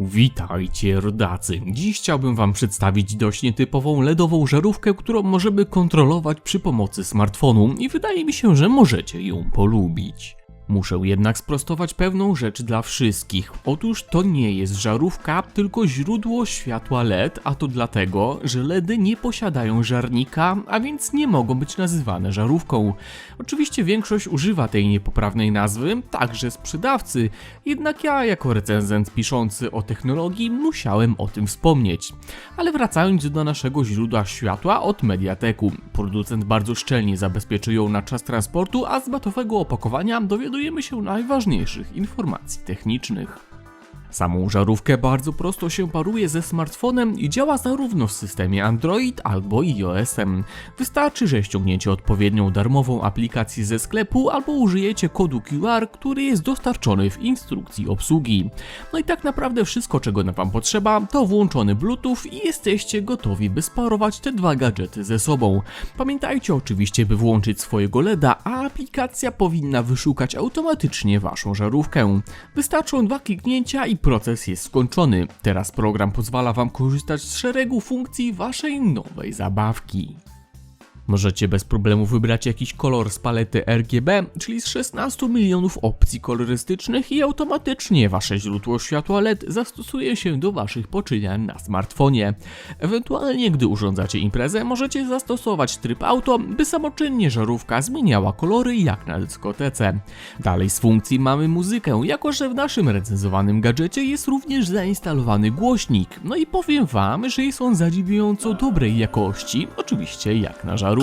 Witajcie rodacy. Dziś chciałbym wam przedstawić dość nietypową LEDową żarówkę, którą możemy kontrolować przy pomocy smartfonu i wydaje mi się, że możecie ją polubić. Muszę jednak sprostować pewną rzecz dla wszystkich. Otóż to nie jest żarówka, tylko źródło światła LED, a to dlatego, że LEDy nie posiadają żarnika, a więc nie mogą być nazywane żarówką. Oczywiście większość używa tej niepoprawnej nazwy, także sprzedawcy, jednak ja jako recenzent piszący o technologii musiałem o tym wspomnieć. Ale wracając do naszego źródła światła od Mediateku. Producent bardzo szczelnie zabezpieczył ją na czas transportu, a z matowego opakowania dowiadujemy się najważniejszych informacji technicznych. Samą żarówkę bardzo prosto się paruje ze smartfonem i działa zarówno w systemie Android albo iOS-em. Wystarczy, że ściągniecie odpowiednią darmową aplikację ze sklepu albo użyjecie kodu QR, który jest dostarczony w instrukcji obsługi. No i tak naprawdę wszystko, czego nam wam potrzeba, to włączony Bluetooth i jesteście gotowi, by sparować te dwa gadżety ze sobą. Pamiętajcie oczywiście, by włączyć swojego LEDa, a aplikacja powinna wyszukać automatycznie waszą żarówkę. Wystarczą dwa kliknięcia i proces jest skończony. Teraz program pozwala Wam korzystać z szeregu funkcji Waszej nowej zabawki. Możecie bez problemu wybrać jakiś kolor z palety RGB, czyli z 16 milionów opcji kolorystycznych i automatycznie Wasze źródło światła LED zastosuje się do Waszych poczyniań na smartfonie. Ewentualnie, gdy urządzacie imprezę, możecie zastosować tryb auto, by samoczynnie żarówka zmieniała kolory jak na dyskotece. Dalej z funkcji mamy muzykę, jako że w naszym recenzowanym gadżecie jest również zainstalowany głośnik. No i powiem Wam, że jest on zadziwiająco dobrej jakości, oczywiście jak na żarówkę.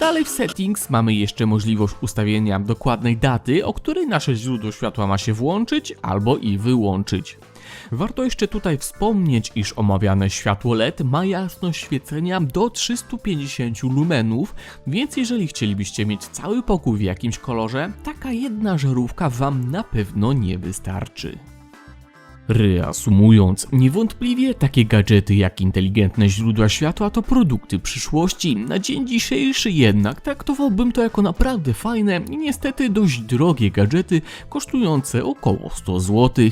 Dalej w settings mamy jeszcze możliwość ustawienia dokładnej daty, o której nasze źródło światła ma się włączyć albo i wyłączyć. Warto jeszcze tutaj wspomnieć, iż omawiane światło LED ma jasność świecenia do 350 lumenów, więc jeżeli chcielibyście mieć cały pokój w jakimś kolorze, taka jedna żarówka Wam na pewno nie wystarczy. Reasumując, niewątpliwie takie gadżety jak inteligentne źródła światła to produkty przyszłości. Na dzień dzisiejszy jednak traktowałbym to jako naprawdę fajne i niestety dość drogie gadżety kosztujące około 100 zł.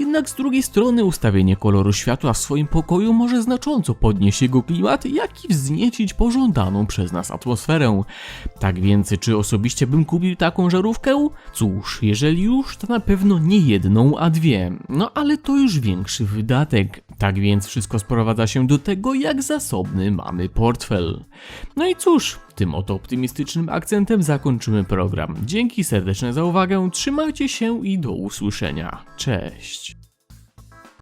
Jednak z drugiej strony ustawienie koloru światła w swoim pokoju może znacząco podnieść jego klimat, jak i wzniecić pożądaną przez nas atmosferę. Tak więc, czy osobiście bym kupił taką żarówkę? Cóż, jeżeli już, to na pewno nie jedną, a dwie. No ale to już większy wydatek. Tak więc wszystko sprowadza się do tego, jak zasobny mamy portfel. No i cóż, tym oto optymistycznym akcentem zakończymy program. Dzięki serdeczne za uwagę, trzymajcie się i do usłyszenia. Cześć.